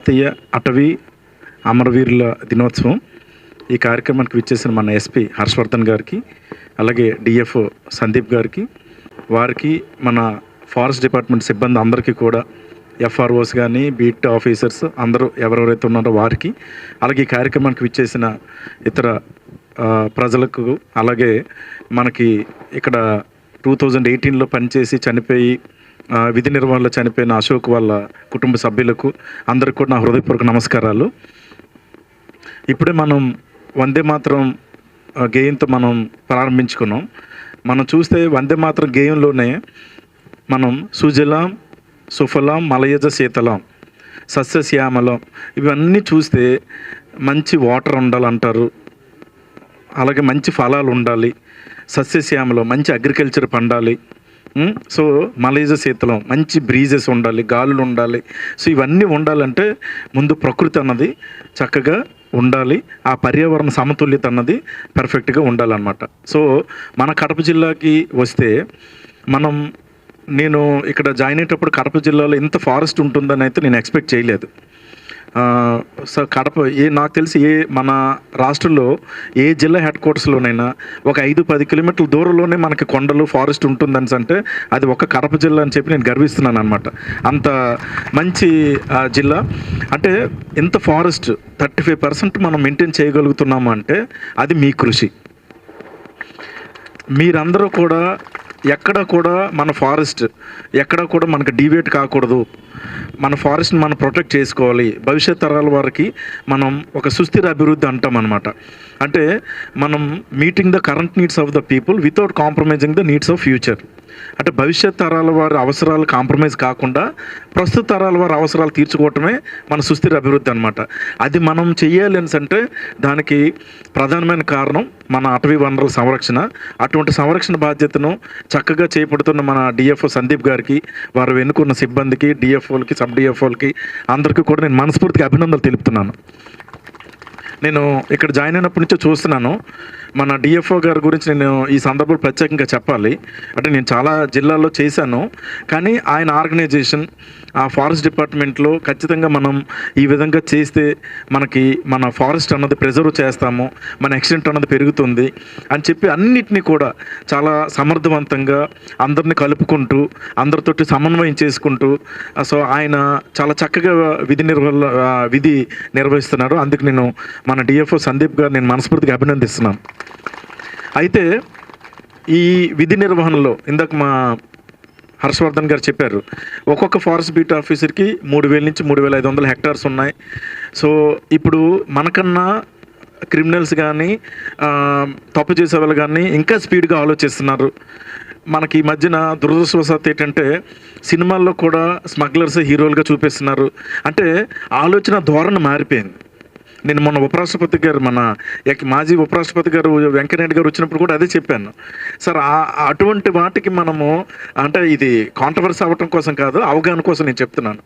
జాతీయ అటవీ అమరవీరుల దినోత్సవం. ఈ కార్యక్రమానికి విచ్చేసిన మన ఎస్పీ హర్షవర్ధన్ గారికి అలాగే డిఎఫ్ఓ సందీప్ గారికి వారికి మన ఫారెస్ట్ డిపార్ట్మెంట్ సిబ్బంది అందరికీ కూడా ఎఫ్ఆర్ఓస్ కానీ బీట్ ఆఫీసర్స్ అందరూ ఎవరెవరైతే ఉన్నారో వారికి అలాగే ఈ కార్యక్రమానికి విచ్చేసిన ఇతర ప్రజలకు అలాగే మనకి ఇక్కడ టూ థౌజండ్ ఎయిటీన్లో పనిచేసి చనిపోయి విధి నిర్వహణలో చనిపోయిన అశోక్ వాళ్ళ కుటుంబ సభ్యులకు అందరికి కూడా నా హృదయపూర్వక నమస్కారాలు. ఇప్పుడే మనం వందే మాత్రం గేయంతో మనం ప్రారంభించుకున్నాం. మనం చూస్తే వందే మాత్రం గేయంలోనే మనం సుజలాం సుఫలాం మలయజ శీతలాం సస్యశ్యామలం ఇవన్నీ చూస్తే మంచి వాటర్ ఉండాలంటారు. అలాగే మంచి ఫలాలు ఉండాలి. సస్యశ్యామలం మంచి అగ్రికల్చర్ పండాలి. సో మలేజ శీతలం మంచి బ్రీజెస్ ఉండాలి గాలులు ఉండాలి. సో ఇవన్నీ ఉండాలంటే ముందు ప్రకృతి అన్నది చక్కగా ఉండాలి. ఆ పర్యావరణ సమతుల్యత అన్నది పర్ఫెక్ట్గా ఉండాలన్నమాట. సో మన కడప జిల్లాకి వస్తే మనం నేను ఇక్కడ జాయిన్ అయ్యేటప్పుడు కడప జిల్లాలో ఇంత ఫారెస్ట్ ఉంటుందని అయితే నేను ఎక్స్పెక్ట్ చేయలేదు. సో కడప ఏ నాకు తెలిసి ఏ మన రాష్ట్రంలో ఏ జిల్లా హెడ్ క్వార్టర్స్లోనైనా ఒక ఐదు పది కిలోమీటర్ల దూరంలోనే మనకి కొండలు ఫారెస్ట్ ఉంటుందని అంటే అది ఒక కడప జిల్లా అని చెప్పి నేను గర్విస్తున్నాను అనమాట అంత మంచి ఆ, జిల్లా. అంటే ఇంత ఫారెస్ట్ థర్టీ ఫైవ్ పర్సెంట్ మనం మెయింటైన్ చేయగలుగుతున్నాము అంటే అది మీ కృషి. మీరందరూ కూడా ఎక్కడ కూడా మన ఫారెస్ట్ ఎక్కడ కూడా మనకు డివేట్ కాకూడదు. మన ఫారెస్ట్ని మనం ప్రొటెక్ట్ చేసుకోవాలి. భవిష్యత్ తరాల వారికి మనం ఒక సుస్థిర అభివృద్ధి అంటాం అనమాట అంటే మనం meeting the current needs of the people without compromising the needs of future అంటే భవిష్యత్ తరాల వారి అవసరాలు కాంప్రమైజ్ కాకుండా ప్రస్తుత తరాల వారి అవసరాలు తీర్చుకోవటమే మన సుస్థిర అభివృద్ధి అనమాట అది మనం చెయ్యాలి అంటే దానికి ప్రధానమైన కారణం మన అటవీ వనరుల సంరక్షణ. అటువంటి సంరక్షణ బాధ్యతను చక్కగా చేపడుతున్న మన డిఎఫ్ఓ సందీప్ గారికి వారు వెనుకున్న సిబ్బందికి డిఎఫ్ఓలకి సబ్ డిఎఫ్ఓలకి అందరికీ కూడా నేను మనస్ఫూర్తిగా అభినందనలు తెలుపుతున్నాను. నేను ఇక్కడ జాయిన్ అయినప్పటి నుంచో చూస్తున్నాను. మన డిఎఫ్ఓ గారి గురించి నేను ఈ సందర్భంలో ప్రత్యేకంగా చెప్పాలి. అంటే నేను చాలా జిల్లాల్లో చేశాను. కానీ ఆయన ఆర్గనైజేషన్ ఆ ఫారెస్ట్ డిపార్ట్మెంట్లో ఖచ్చితంగా మనం ఈ విధంగా చేస్తే మనకి మన ఫారెస్ట్ అన్నది ప్రిజర్వ్ చేస్తాము మన ఎక్సిడెంట్ అన్నది పెరుగుతుంది అని చెప్పి అన్నిటినీ కూడా చాలా సమర్థవంతంగా అందరిని కలుపుకుంటూ అందరితోటి సమన్వయం చేసుకుంటూ సో ఆయన చాలా చక్కగా విధి నిర్వహణ విధి నిర్వహిస్తున్నారు. అందుకు నేను మన డిఎఫ్ఓ సందీప్ గారు నేను మనస్ఫూర్తిగా అభినందిస్తున్నాను. అయితే ఈ విధి నిర్వహణలో ఇందాక మా హర్షవర్ధన్ గారు చెప్పారు ఒక్కొక్క ఫారెస్ట్ బీట్ ఆఫీసర్కి మూడు వేల నుంచి మూడు వేల ఐదు వందల హెక్టార్స్ ఉన్నాయి. సో ఇప్పుడు మనకన్నా క్రిమినల్స్ కానీ తప్పు చేసే వాళ్ళు కానీ ఇంకా స్పీడ్గా ఆలోచిస్తున్నారు. మనకి ఈ మధ్యన దురదృష్టవశాత్ ఏంటంటే సినిమాల్లో కూడా స్మగ్లర్స్ హీరోలుగా చూపిస్తున్నారు. అంటే ఆలోచన ధోరణి మారిపోయింది. నేను మొన్న ఉపరాష్ట్రపతి గారు మన మాజీ ఉపరాష్ట్రపతి గారు వెంకయ్యనాయుడు గారు వచ్చినప్పుడు కూడా అదే చెప్పాను. సార్ అటువంటి వాటికి మనము అంటే ఇది కాంట్రవర్సీ అవ్వటం కోసం కాదు అవగాహన కోసం నేను చెప్తున్నాను.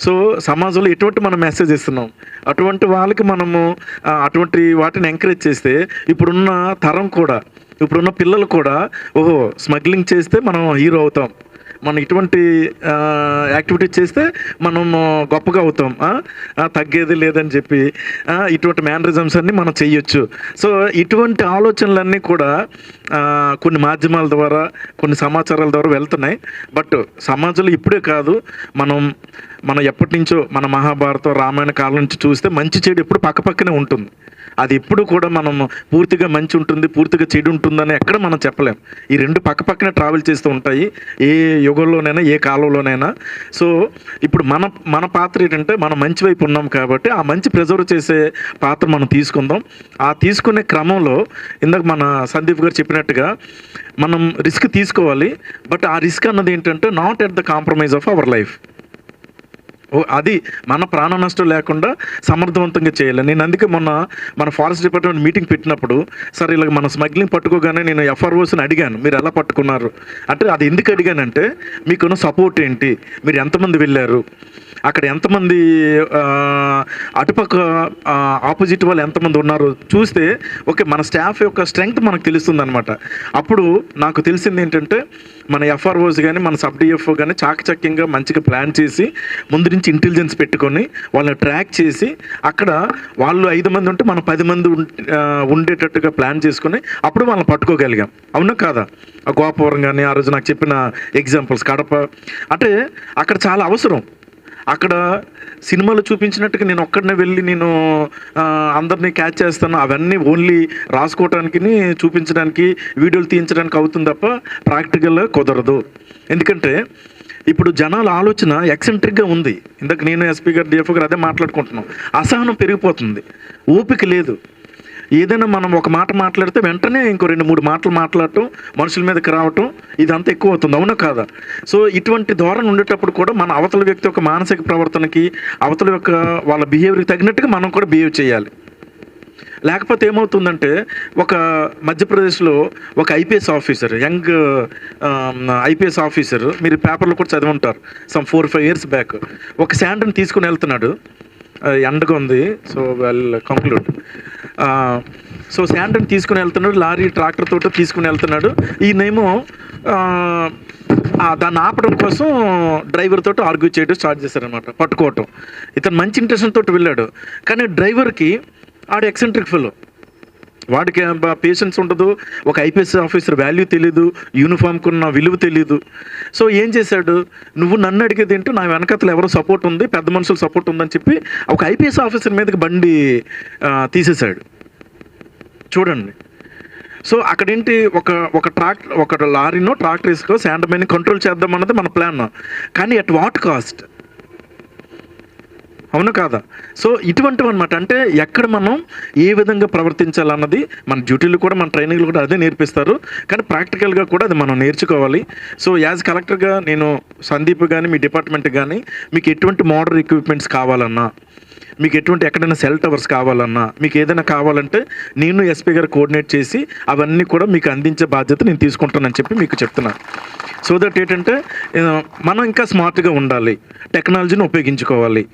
సో సమాజంలో ఎటువంటి మనం మెసేజ్ ఇస్తున్నాం? అటువంటి వాళ్ళకి మనము అటువంటి వాటిని ఎంకరేజ్ చేస్తే ఇప్పుడున్న తరం కూడా ఇప్పుడున్న పిల్లలు కూడా ఓహో స్మగ్లింగ్ చేస్తే మనం హీరో అవుతాం. మనం ఇటువంటి యాక్టివిటీ చేస్తే మనం గొప్పగా అవుతాం. తగ్గేది లేదని చెప్పి ఇటువంటి మేనరిజమ్స్ అన్ని మనం చేయొచ్చు. సో ఇటువంటి ఆలోచనలన్నీ కూడా కొన్ని మాధ్యమాల ద్వారా కొన్ని సమాచారాల ద్వారా వెళ్తున్నాయి. బట్ సమాజంలో ఇప్పుడే కాదు మనం మనం ఎప్పటి నుంచో మన మహాభారతం రామాయణ కాలం నుంచి చూస్తే మంచి చెడు ఎప్పుడు పక్కపక్కనే ఉంటుంది. అది ఎప్పుడు కూడా మనం పూర్తిగా మంచి ఉంటుంది పూర్తిగా చెడు ఉంటుందని ఎక్కడ మనం చెప్పలేం. ఈ రెండు పక్కపక్కనే ట్రావెల్ చేస్తూ ఉంటాయి ఏ యుగంలోనైనా ఏ కాలంలోనైనా. సో ఇప్పుడు మన మన పాత్ర ఏంటంటే మనం మంచి వైపు ఉన్నాం కాబట్టి ఆ మంచి ప్రిజర్వ్ చేసే పాత్ర మనం తీసుకుందాం. ఆ తీసుకునే క్రమంలో ఇందాక మన సందీప్ గారు చెప్పినట్టుగా మనం రిస్క్ తీసుకోవాలి బట్ ఆ రిస్క్ అన్నది ఏంటంటే not at the compromise of our life అది మన ప్రాణ నష్టం లేకుండా సమర్థవంతంగా చేయాలి. నేను అందుకే మొన్న మన ఫారెస్ట్ డిపార్ట్మెంట్ మీటింగ్ పెట్టినప్పుడు సరే ఇలా మన స్మగ్లింగ్ పట్టుకోగానే నేను ఎఫ్ఆర్ఓస్ని అడిగాను. మీరు ఎలా పట్టుకున్నారు? అంటే అది ఎందుకు అడిగానంటే మీకున్న సపోర్ట్ ఏంటి? మీరు ఎంతమంది వెళ్ళారు? అక్కడ ఎంతమంది అటుపక్క ఆపోజిట్ వాళ్ళు ఎంతమంది ఉన్నారో చూస్తే ఓకే మన స్టాఫ్ యొక్క స్ట్రెంగ్త్ మనకు తెలుస్తుంది అనమాట అప్పుడు నాకు తెలిసింది ఏంటంటే మన ఎఫ్ఆర్ఓస్ కానీ మన సబ్ డిఎఫ్ఓ కానీ చాకచక్యంగా మంచిగా ప్లాన్ చేసి ముందు నుంచి ఇంటెలిజెన్స్ పెట్టుకొని వాళ్ళని ట్రాక్ చేసి అక్కడ వాళ్ళు ఐదు మంది ఉంటే మనం పది మంది ఉండేటట్టుగా ప్లాన్ చేసుకొని అప్పుడు వాళ్ళని పట్టుకోగలిగాం. అవునా కాదా? ఆ గోపవరం కానీ ఆ రోజు నాకు చెప్పిన ఎగ్జాంపుల్స్ కడప. అంటే అక్కడ చాలా అవసరం. అక్కడ సినిమాలో చూపించినట్టుగా నేను ఒక్కడనే వెళ్ళి నేను అందరినీ క్యాచ్ చేస్తాను. అవన్నీ ఓన్లీ రాసుకోవటానికి చూపించడానికి వీడియోలు తీయించడానికి అవుతుంది తప్ప ప్రాక్టికల్ కుదరదు. ఎందుకంటే ఇప్పుడు జనాల ఆలోచన ఎక్సెంట్రిక్గా ఉంది. ఇందాక నేను ఎస్పీ గారు డిఎఫ్ గారు అదే మాట్లాడుకుంటున్నాం. అసహనం పెరిగిపోతుంది. ఓపిక లేదు. ఏదైనా మనం ఒక మాట మాట్లాడితే వెంటనే ఇంకో రెండు మూడు మాటలు మాట్లాడటం మనుషుల మీదకి రావటం ఇదంతా ఎక్కువ అవుతుంది. అవునా కాదా? సో ఇటువంటి ధోరణి ఉండేటప్పుడు కూడా మన అవతల వ్యక్తి యొక్క మానసిక ప్రవర్తనకి అవతల యొక్క వాళ్ళ బిహేవియర్కి తగినట్టుగా మనం కూడా బిహేవ్ చేయాలి. లేకపోతే ఏమవుతుందంటే ఒక మధ్యప్రదేశ్లో ఒక IPS officer young IPS officer మీరు పేపర్లో కూడా చదివి ఉంటారు some four five years back. ఒక శాండ్ని తీసుకుని వెళ్తున్నాడు. ఎండగా ఉంది. So well conclude. సో శాండ్ని తీసుకుని వెళ్తున్నాడు లారీ ట్రాక్టర్ తోటి తీసుకుని వెళ్తున్నాడు. ఈయనేమో దాన్ని ఆపడం కోసం డ్రైవర్ తోటి ఆర్గ్యూ చేయడం స్టార్ట్ చేశారనమాట పట్టుకోవటం. ఇతను మంచి ఇంటెన్షన్ తోటి వెళ్ళాడు. కానీ డ్రైవర్కి ఆడు ఎక్సెంట్రిక్ ఫెలో. వాడికి పేషెన్స్ ఉండదు ఒక ఐపీఎస్ ఆఫీసర్ వాల్యూ తెలీదు యూనిఫామ్కి ఉన్న విలువ తెలీదు. సో ఏం చేశాడు? నువ్వు నన్ను అడిగేది ఏంటో? నా వెనకతలు ఎవరో సపోర్ట్ ఉంది పెద్ద మనుషులు సపోర్ట్ ఉందని చెప్పి ఒక ఐపీఎస్ ఆఫీసర్ మీదకి బండి తీసేశాడు. చూడండి. సో అక్కడేంటి? ఒక ఒక ట్రాక్ ఒక లారీనో ట్రాక్టర్ ఇసుకో శాండ్ కంట్రోల్ చేద్దాం అన్నది మన ప్లాన్ కానీ అట్ వాట్ కాస్ట్ అవును కాదా? సో ఇటువంటివి అనమాట అంటే ఎక్కడ మనం ఏ విధంగా ప్రవర్తించాలన్నది మన డ్యూటీలు కూడా మన ట్రైనింగ్లు కూడా అదే నేర్పిస్తారు. కానీ ప్రాక్టికల్గా కూడా అది మనం నేర్చుకోవాలి. సో యాజ్ కలెక్టర్గా నేను సందీప్ కానీ మీ డిపార్ట్మెంట్ కానీ మీకు ఎటువంటి మోడల్ ఎక్విప్మెంట్స్ కావాలన్నా మీకు ఎటువంటి ఎక్కడైనా సెల్ టవర్స్ కావాలన్నా మీకు ఏదైనా కావాలంటే నేను ఎస్పీ గారు కోఆర్డినేట్ చేసి అవన్నీ కూడా మీకు అందించే బాధ్యత నేను తీసుకుంటానని చెప్పి మీకు చెప్తున్నాను సో దట్ ఏంటంటే మనం ఇంకా స్మార్ట్గా ఉండాలి. టెక్నాలజీని ఉపయోగించుకోవాలి.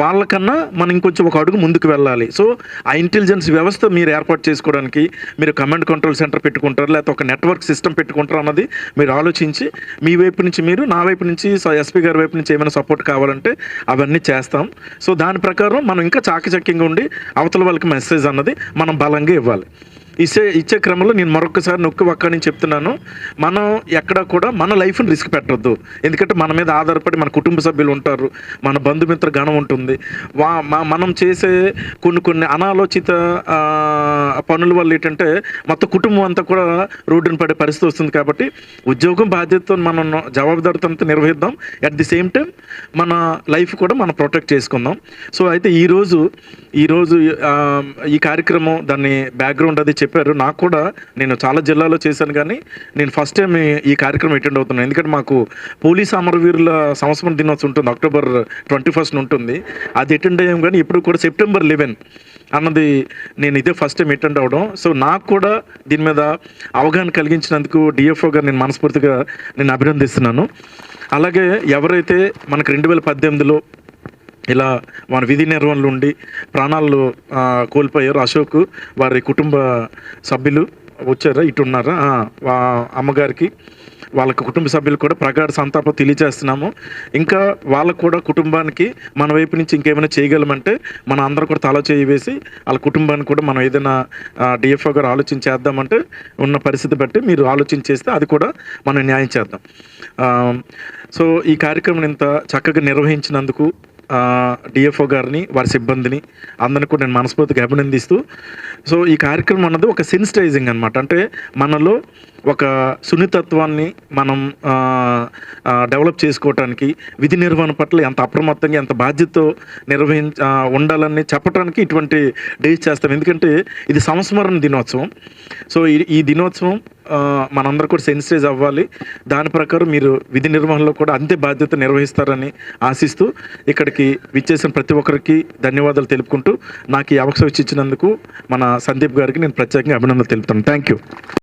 వాళ్ళకన్నా మనం ఇంకొంచెం ఒక అడుగు ముందుకు వెళ్ళాలి. సో ఆ ఇంటెలిజెన్స్ వ్యవస్థ మీరు ఏర్పాటు చేసుకోవడానికి మీరు కమాండ్ కంట్రోల్ సెంటర్ పెట్టుకుంటారు లేకపోతే ఒక నెట్వర్క్ సిస్టమ్ పెట్టుకుంటారు అన్నది మీరు ఆలోచించి మీ వైపు నుంచి మీరు నా వైపు నుంచి ఎస్పీ గారి వైపు నుంచి ఏమైనా సపోర్ట్ కావాలంటే అవన్నీ చేస్తాం. సో దాని ప్రకారం మనం ఇంకా చాకచక్యంగా ఉండి అవతల వాళ్ళకి మెసేజ్ అన్నది మనం బలంగా ఇవ్వాలి. ఇచ్చే ఇచ్చే క్రమంలో నేను మరొకసారి నొక్కి ఒక్క చెప్తున్నాను. మనం ఎక్కడ కూడా మన లైఫ్ని రిస్క్ పెట్టొద్దు. ఎందుకంటే మన మీద ఆధారపడి మన కుటుంబ సభ్యులు ఉంటారు. మన బంధుమిత్ర గణం ఉంటుంది. వా మనం చేసే కొన్ని కొన్ని అనాలోచిత పనుల వల్ల ఏంటంటే మొత్తం కుటుంబం అంతా కూడా రోడ్డున పడే పరిస్థితి వస్తుంది కాబట్టి ఉద్యోగం బాధ్యతతో మనం జవాబుదారితనంతో నిర్వహిద్దాం. అట్ ది సేమ్ టైం మన లైఫ్ కూడా మనం ప్రొటెక్ట్ చేసుకుందాం. సో అయితే ఈరోజు ఈరోజు ఈ కార్యక్రమం దాన్ని బ్యాక్గ్రౌండ్ అది చెప్పారు. నాకు కూడా నేను చాలా జిల్లాలో చేశాను కానీ నేను ఫస్ట్ టైం ఈ- ఈ కార్యక్రమం అటెండ్ అవుతున్నాను. ఎందుకంటే మాకు పోలీస్ అమరవీరుల సంవత్సరం దినోత్సవం ఉంటుంది. అక్టోబర్ ట్వంటీ ఫస్ట్ ఉంటుంది. అది అటెండ్ అయ్యాం కానీ ఇప్పుడు కూడా సెప్టెంబర్ లెవెన్ అన్నది నేను ఇదే ఫస్ట్ టైం అటెండ్ అవడం. సో నాకు కూడా దీని మీద అవగాహన కలిగించినందుకు డిఎఫ్ఓ గారు నేను మనస్ఫూర్తిగా నేను అభినందిస్తున్నాను. అలాగే ఎవరైతే మనకు రెండు వేల పద్దెనిమిదిలో ఇలా వారి విధి నిర్వహణలు ఉండి ప్రాణాలు కోల్పోయారు అశోక్ వారి కుటుంబ సభ్యులు వచ్చారా? ఇటు ఉన్నారా? వా- అమ్మగారికి వాళ్ళ కుటుంబ సభ్యులు కూడా ప్రగాఢ సంతాపం తెలియజేస్తున్నాము. ఇంకా వాళ్ళకు కూడా కుటుంబానికి మన వైపు నుంచి ఇంకేమైనా చేయగలమంటే మన అందరూ కూడా తల చేయి వేసి వాళ్ళ కుటుంబానికి కూడా మనం ఏదైనా డిఎఫ్ఓ గారు ఆలోచించేద్దామంటే ఉన్న పరిస్థితి బట్టి మీరు ఆలోచించేస్తే అది కూడా మనం న్యాయం చేద్దాం. సో ఈ కార్యక్రమం ఇంత చక్కగా నిర్వహించినందుకు డిఎఫ్ఓ గారిని వారి సిబ్బందిని అందరిని కూడా నేను మనస్ఫూర్తిగా అభినందిస్తూ సో ఈ కార్యక్రమం అన్నది ఒక సెన్సిటైజింగ్ అనమాట అంటే మనలో ఒక సున్నితత్వాన్ని మనం డెవలప్ చేసుకోవటానికి విధి నిర్వహణ పట్ల ఎంత అప్రమత్తంగా ఎంత బాధ్యతతో నిర్వహించ ఉండాలని చెప్పడానికి ఇటువంటి డేస్ చేస్తాం. ఎందుకంటే ఇది సంస్మరణ దినోత్సవం. సో ఈ ఈ దినోత్సవం మనందరూ కూడా సెన్సిటైజ్ అవ్వాలి. దాని ప్రకారం మీరు విధి నిర్వహణలో కూడా అంతే బాధ్యత నిర్వహిస్తారని ఆశిస్తూ ఇక్కడికి విచ్చేసిన ప్రతి ఒక్కరికి ధన్యవాదాలు తెలుపుకుంటూ నాకు ఈ అవకాశం ఇచ్చినందుకు మన సందీప్ గారికి నేను ప్రత్యేకంగా అభినందనలు తెలుపుతాను. Thank you